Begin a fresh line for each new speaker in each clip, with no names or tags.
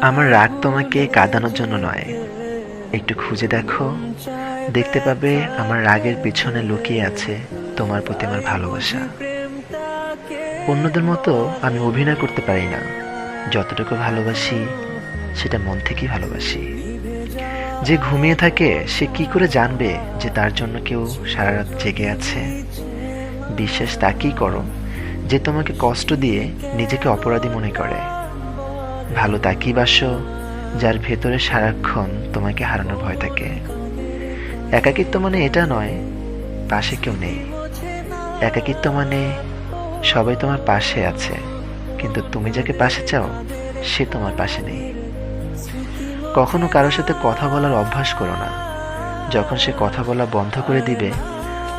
আমার রাগ তোমাকে কাঁদানোর জন্য নয়। একটু খুঁজে দেখো। দেখতে পাবে আমার রাগের পিছনে লুকিয়ে আছে তোমার প্রতি আমার ভালোবাসা। অন্যদের মতো আমি অভিনয় করতে পারি না। যতটুকু ভালোবাসি, সেটা মন থেকেই ভালোবাসি। যে ঘুমিয়ে থাকে, সে কি করে জানবে যে তার জন্য কেউ সারা রাত জেগে আছে? বিশ্বাস তাকেই করো যে তোমাকে কষ্ট দিয়ে নিজেকে অপরাধী মনে করে। ভালো তাকেই বাসো, যার ভেতরে সারাক্ষণ তোমাকে হারানোর ভয় থাকে। একাকিত্ব মানে এটা নয়, পাশে কেউ নেই। একাকিত্ব মানে সবাই তোমার পাশে আছে, কিন্তু তুমি যাকে পাশে চাও, সে তোমার পাশে নেই। কখনো কারোর সাথে কথা বলার অভ্যাস করো না। যখন সে কথা বলা বন্ধ করে দিবে,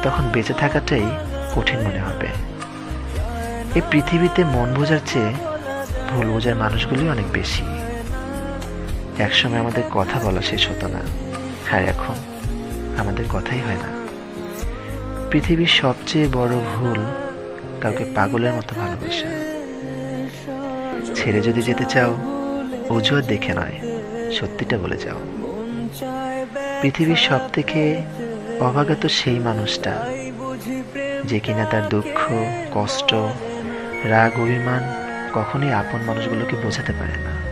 তখন বেঁচে থাকাটাই কঠিন মনে হবে। এই পৃথিবীতে মন বোঝার চেয়ে ভুল বোঝার মানুষগুলি অনেক বেশি। একসময় আমাদের কথা বলা শেষ হতো না। আর এখন আমাদের কথাই হয় না। পৃথিবীর সবচেয়ে বড় ভুল কাউকে পাগলের মতো ভালোবাসা। ছেড়ে যদি যেতে চাও, অজুহাত দেখে নয়, সত্যিটা বলে যাও। পৃথিবীর সব থেকে অভাগত সেই মানুষটা যে কিনা তার দুঃখ, কষ্ট, রাগ, অভিমান কখনোই আপন মানুষগুলোকে বোঝাতে পারে না।